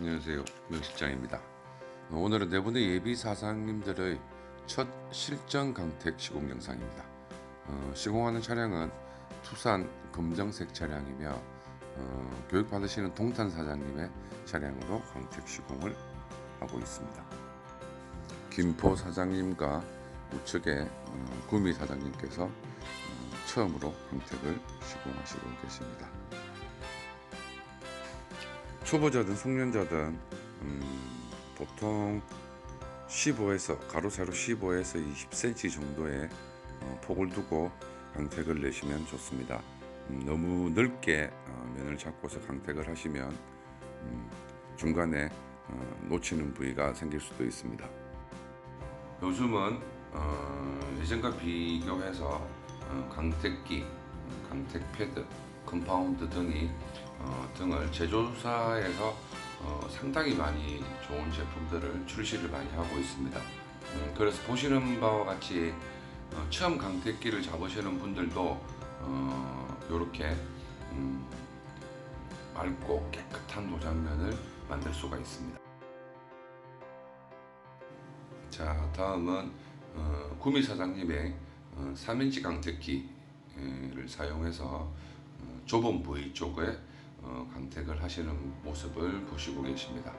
안녕하세요. 명실장입니다. 오늘은 네 분의 예비 사장님들의 첫 실전 강택 시공 영상입니다. 어, 시공하는 차량은 투산 검정색 차량이며 어, 교육 받으시는 동탄 사장님의 차량으로 강택 시공을 하고 있습니다. 김포 사장님과 우측의 어, 구미 사장님께서 어, 처음으로 강택을 시공하시고 계십니다 초보자든 숙련자든 음, 보통 15에서 가로 세로 15에서 20cm 정도의 어, 폭을 두고 강택을 내시면 좋습니다. 음, 너무 넓게 어, 면을 잡고서 강택을 하시면 음, 중간에 어, 놓치는 부위가 생길 수도 있습니다. 요즘은 어, 예전과 비교해서 어, 강택기, 강택 패드, 컴파운드 등이 어, 등을 제조사에서 어, 상당히 많이 좋은 제품들을 출시를 많이 하고 있습니다. 음, 그래서 보시는 바와 같이 어, 처음 강택기를 잡으시는 분들도 이렇게 음, 맑고 깨끗한 도장면을 만들 수가 있습니다. 자 다음은 어, 구미 사장님의 어, 3인치 강택기를 사용해서 어, 좁은 부위 쪽에 어, 강택을 하시는 모습을 보시고 계십니다.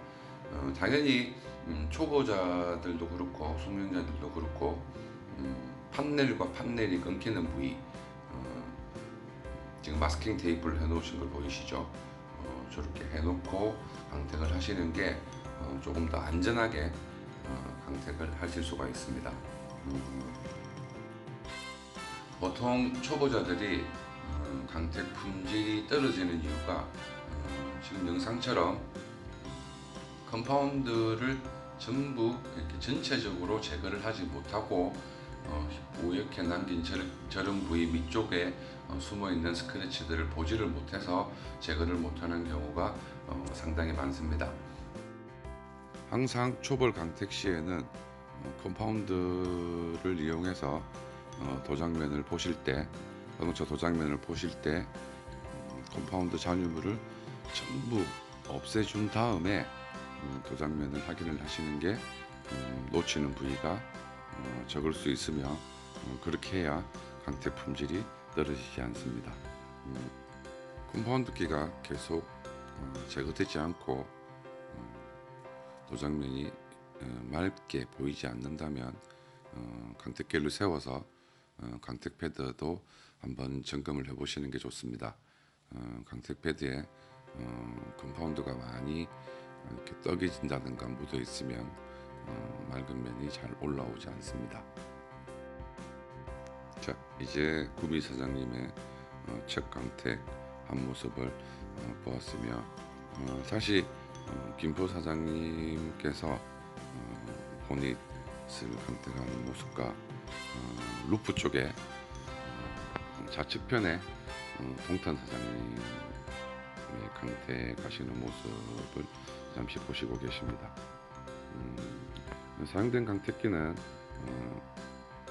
어, 당연히 음, 초보자들도 그렇고 숙련자들도 그렇고 음, 판넬과 판넬이 끊기는 부위 어, 지금 마스킹 테이프를 해놓으신 걸 보이시죠? 어, 저렇게 해놓고 강택을 하시는 게 어, 조금 더 안전하게 어, 강택을 하실 수가 있습니다. 음, 보통 초보자들이 어, 강택 품질이 떨어지는 이유가 어, 지금 영상처럼 컴파운드를 전부 이렇게 전체적으로 제거를 하지 못하고 어, 우옇게 남긴 저, 저런 부위 밑쪽에 어, 숨어 있는 스크래치들을 보지를 못해서 제거를 못하는 경우가 어, 상당히 많습니다. 항상 초벌 강택 시에는 어, 컴파운드를 이용해서 어, 도장면을 보실 때 자동차 도장면을 보실 때 음, 컴파운드 잔유물을 전부 없애준 다음에 음, 도장면을 확인을 하시는 게 음, 놓치는 부위가 어, 적을 수 있으며 어, 그렇게 해야 강택 품질이 떨어지지 않습니다. 음, 컴파운드기가 계속 어, 제거되지 않고 어, 도장면이 어, 맑게 보이지 않는다면 어, 강택기를 세워서 어, 강택 패드도 한번 점검을 해보시는 게 좋습니다. 어, 강택 패드에 어, 컴파운드가 많이 이렇게 떡이진다든가 묻어 있으면 어, 맑은 면이 잘 올라오지 않습니다. 자 이제 구미 사장님의 어, 첫 강택 한 모습을 어, 보았으며 어, 다시 어, 김포 사장님께서 어, 보닛을 강택하는 모습과 어, 루프 쪽에 어, 좌측편에 어, 동탄 사장님의 강택하시는 모습을 잠시 보시고 계십니다. 음, 사용된 강택기는 어,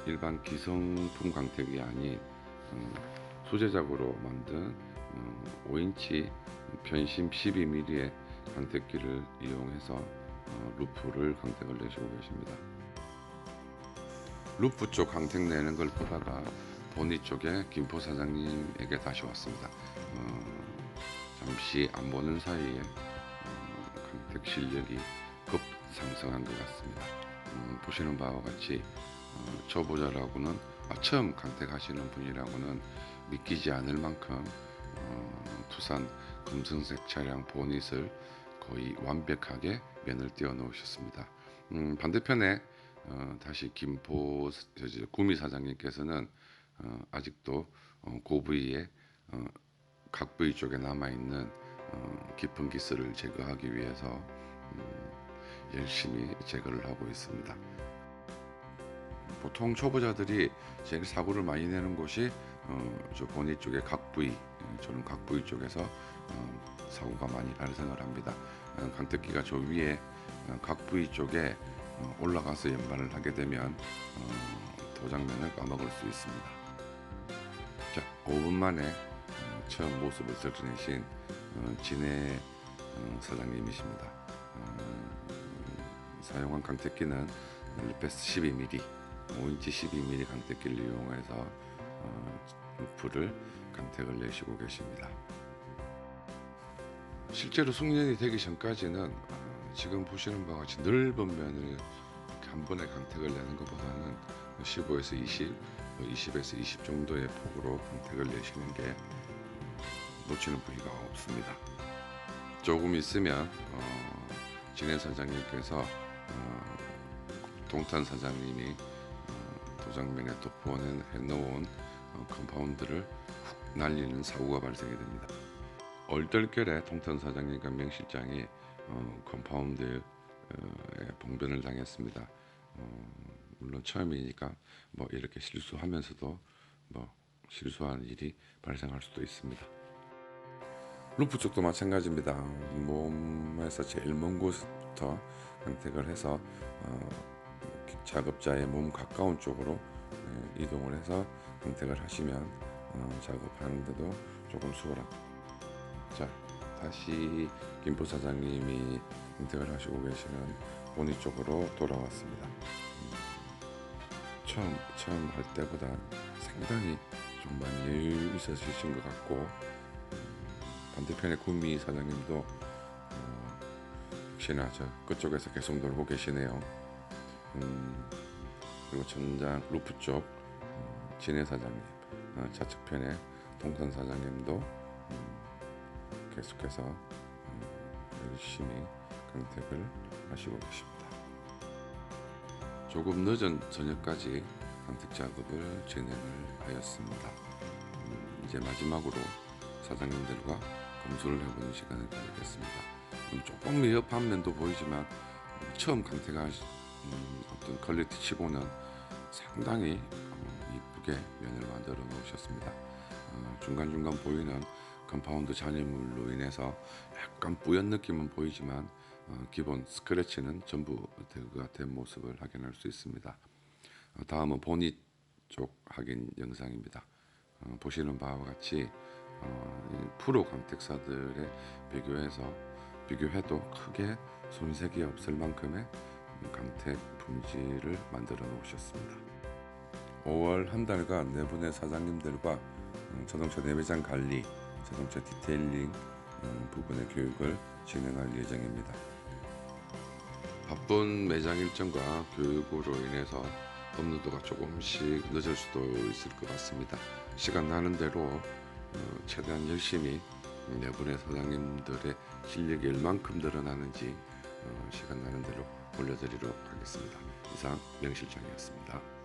일반 기성품 강택이 아닌 어, 소재작으로 만든 어, 5인치 변심 12mm의 강택기를 이용해서 어, 루프를 강택을 내시고 계십니다. 루프 쪽 강택 내는 걸 보다가 보니 쪽에 김포 사장님에게 다시 왔습니다. 어, 잠시 안 보는 사이에 어, 강택 실력이 급 상승한 것 같습니다. 음, 보시는 바와 같이 어, 초보자라고는 아, 처음 강택하시는 분이라고는 믿기지 않을 만큼 어, 투산 검정색 차량 보닛을 거의 완벽하게 면을 띄워 놓으셨습니다. 음, 반대편에 어, 다시 김포 구미 사장님께서는 어, 아직도 어, 그 부위에 어, 각 부위 쪽에 남아 있는 어, 깊은 기스를 제거하기 위해서 음, 열심히 제거를 하고 있습니다. 보통 초보자들이 제일 사고를 많이 내는 곳이 어, 저 보니 쪽의 각 부위, 어, 저는 각 부위 쪽에서 어, 사고가 많이 발생을 합니다. 어, 강택기가 저 위에 어, 각 부위 쪽에 어, 올라가서 연발을 하게 되면 어, 도장면을 까먹을 수 있습니다. 자, 5분 만에 어, 처음 모습을 드러내신 어, 진해 어, 사장님이십니다. 어, 사용한 강택기는 루페스 12mm 5인치 12mm 강택기를 이용해서 어, 루프를 강택을 내시고 계십니다. 실제로 숙련이 되기 전까지는 어, 지금 보시는 바와 같이 넓은 면을 한 번에 강택을 내는 것보다는 15에서 20, 20에서 20 정도의 폭으로 강택을 내시는 게 놓치는 부위가 없습니다. 조금 있으면 어, 진해 사장님께서 어, 동탄 사장님이 어, 도장면에 도포는 해놓은 어, 컴파운드를 훅 날리는 사고가 발생이 됩니다. 얼떨결에 동탄 사장님과 명 실장이 어, 컴파운드에 봉변을 당했습니다. 어, 물론 처음이니까 뭐 이렇게 실수하면서도 뭐 실수한 일이 발생할 수도 있습니다. 루프 쪽도 마찬가지입니다. 몸에서 제일 먼 곳부터 강택을 해서 어, 작업자의 몸 가까운 쪽으로 예, 이동을 해서 강택을 하시면 어, 작업하는데도 조금 수월합니다. 자, 다시 김포 사장님이 강택을 하시고 계시는 본이 쪽으로 돌아왔습니다. 음, 처음 처음 할 때보다 상당히 좀 많이 여유 있으신 것 같고 음, 반대편에 구미 사장님도 어, 역시나 저 그쪽에서 계속 놀고 계시네요. 음, 그리고 전장 루프 쪽 음, 진해 사장님, 어, 좌측편에 동선 사장님도 음, 계속해서 음, 열심히 강택을 하시고 계십니다. 조금 늦은 저녁까지 강택 작업을 진행을 하였습니다. 음, 이제 마지막으로 사장님들과 검수를 해보는 시간을 가지겠습니다. 음, 조금 미흡한 면도 보이지만 음, 처음 강태가 음, 어떤 퀄리티 치고는 상당히 어, 이쁘게 면을 만들어 놓으셨습니다. 어, 중간중간 보이는 컴파운드 잔여물로 인해서 약간 뿌연 느낌은 보이지만 어, 기본 스크래치는 전부 대그가 된 모습을 확인할 수 있습니다. 어, 다음은 보닛 쪽 확인 영상입니다. 어, 보시는 바와 같이 어, 이 프로 강택사들에 비교해서 비교해도 크게 손색이 없을 만큼의 강택 품질을 만들어 놓으셨습니다. 5월 한 달간 네 분의 사장님들과 음, 자동차 내배장 관리, 자동차 디테일링 음, 부분의 교육을 진행할 예정입니다. 바쁜 매장 일정과 교육으로 인해서 업로드가 조금씩 늦을 수도 있을 것 같습니다. 시간 나는 대로 어, 최대한 열심히 네 분의 사장님들의 실력이 얼만큼 늘어나는지 어, 시간 나는 대로 올려드리도록 하겠습니다. 이상 명실장이었습니다.